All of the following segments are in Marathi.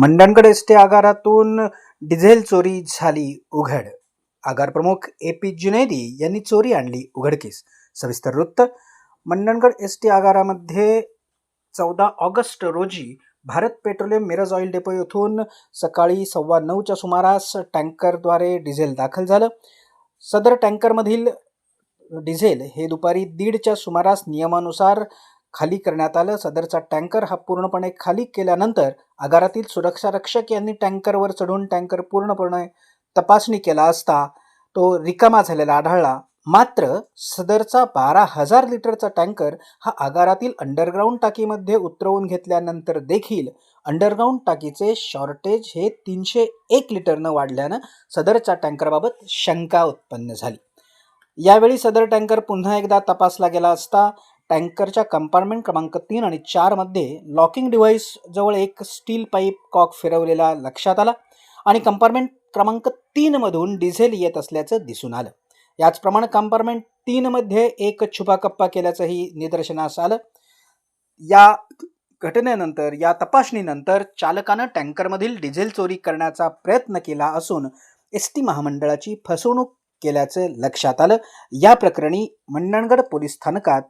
मंडणगड एस टी आगारातून डिझेल चोरी झाली उघड. आगार प्रमुख ए पी जुनेदी यांनी चोरी आणली उघडकीस सविस्तर वृत्त मंडणगड एस टी आगारामध्ये चौदा ऑगस्ट रोजी Bharat Petroleum Miraj oil depot येथून सकाळी सव्वा नऊच्या सुमारास टँकरद्वारे डिझेल दाखल झालं. सदर टँकरमधील डिझेल हे दुपारी दीडच्या सुमारास नियमानुसार खाली करण्यात आलं. सदरचा टँकर हा पूर्णपणे खाली केल्यानंतर आगारातील सुरक्षा रक्षक यांनी टँकरवर चढून टँकर पूर्णपणे तपासणी केला असता तो रिकामा झालेला आढळला. मात्र सदरचा बारा हजार लिटरचा टँकर हा आगारातील अंडरग्राऊंड टाकीमध्ये उतरवून घेतल्यानंतर देखील अंडरग्राऊंड टाकीचे शॉर्टेज हे तीनशे एक लिटरनं वाढल्यानं सदरच्या टँकरबाबत शंका उत्पन्न झाली. यावेळी सदर टँकर पुन्हा एकदा तपासला गेला असता टँकरच्या कंपार्टमेंट क्रमांक तीन आणि चारमध्ये लॉकिंग डिव्हाइस जवळ एक स्टील पाईप कॉक फिरवलेला लक्षात आला आणि कंपार्टमेंट क्रमांक तीनमधून डिझेल येत असल्याचं दिसून आलं. याचप्रमाणे कंपार्टमेंट तीनमध्ये एक छुपा कप्पा केल्याचंही निदर्शनास आलं. या घटनेनंतर या तपासणीनंतर चालकानं टँकरमधील डिझेल चोरी करण्याचा प्रयत्न केला असून एस टी महामंडळाची फसवणूक केल्याचं लक्षात आलं. या प्रकरणी मंडणगड पोलीस स्थानकात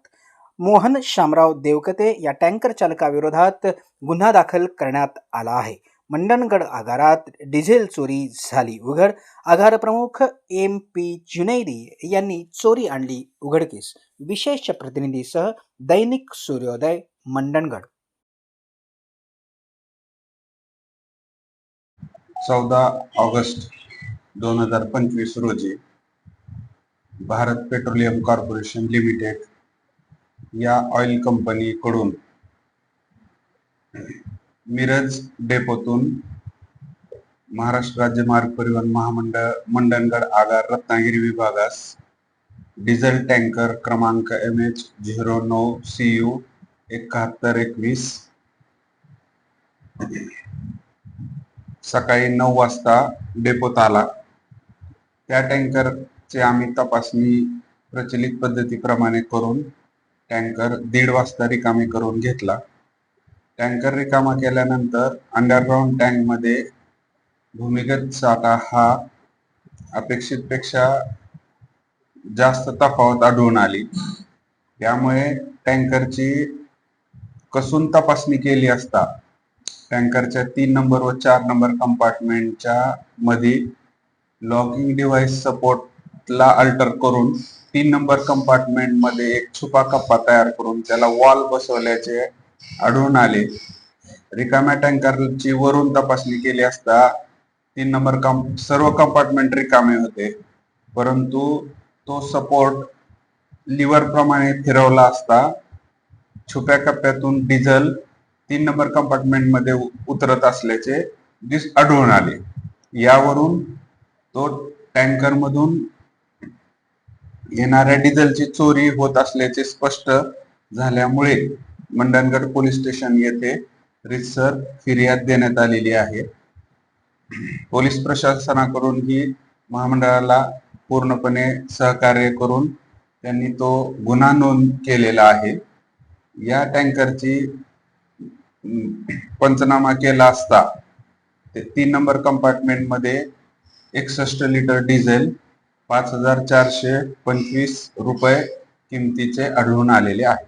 मोहन शामराव देवकते या टँकर चालकाविरोधात गुन्हा दाखल करण्यात आला आहे. मंडणगड आगारात डिझेल चोरी झाली. उघड आगार प्रमुख एम पी जुनैदी यांनी चोरी आणली. उघडकीस विशेष प्रतिनिधीसह दैनिक सूर्योदय मंडणगड. चौदा ऑगस्ट दोन हजार पंचवीस रोजी भारत पेट्रोलियम कॉर्पोरेशन लिमिटेड या ऑइल कंपनीकडून मिरज डेपोतून महाराष्ट्र राज्य मार्ग परिवहन महामंडळ मंडणगड आगार रत्नागिरी विभागास डिझेल टँकर क्रमांक एम एच झिरो नऊ सी यू एकाहत्तर एकवीस. सकाळी नऊ वाजता डेपोत आला. त्या टँकरचे आम्ही तपासणी प्रचलित पद्धतीप्रमाणे करून टँकर दीड वाजता रिकामी करून घेतला. टँकर रिकामा केल्यानंतर अंडरग्राऊंड टँकमध्ये भूमिगत साठा हा अपेक्षितपेक्षा जास्त तफावत आढळून आली. त्यामुळे टँकरची कसून तपासणी केली असता टँकरच्या तीन नंबर व चार नंबर कंपार्टमेंटच्या मध्ये लॉकिंग डिव्हाइस सपोर्ट ला अल्टर करून तीन नंबर कंपार्टमेंटमध्ये एक छुपा कप्पा तयार करून त्याला वॉल बसवल्याचे आढळून आले. रिकाम्या टँकरची वरून तपासणी केली असता तीन नंबर कम सर्व कंपार्टमेंट रिकामे होते. परंतु तो सपोर्ट लिव्हर प्रमाणे फिरवला असता छुप्या कप्प्यातून डिझेल तीन नंबर कंपार्टमेंटमध्ये उ- उतरत असल्याचे दिस आढळून आले. यावरून तो टँकर मधून येणाऱ्या डिझेलची चोरी होत असल्याचे स्पष्ट झाल्यामुळे मंडणगड पोलीस स्टेशन येथे रितसर फिर्याद देण्यात आलेली आहे. पोलीस प्रशासनाकडून ही महामंडळाला पूर्णपणे सहकार्य करून त्यांनी तो गुन्हा नोंद केलेला आहे. या टँकरची पंचनामा केला असता ते तीन नंबर कंपार्टमेंटमध्ये एकसष्ट लिटर डिझेल पाच हजार चारशे पंचवीस रुपये किमतीचे आढळून आलेले आहे.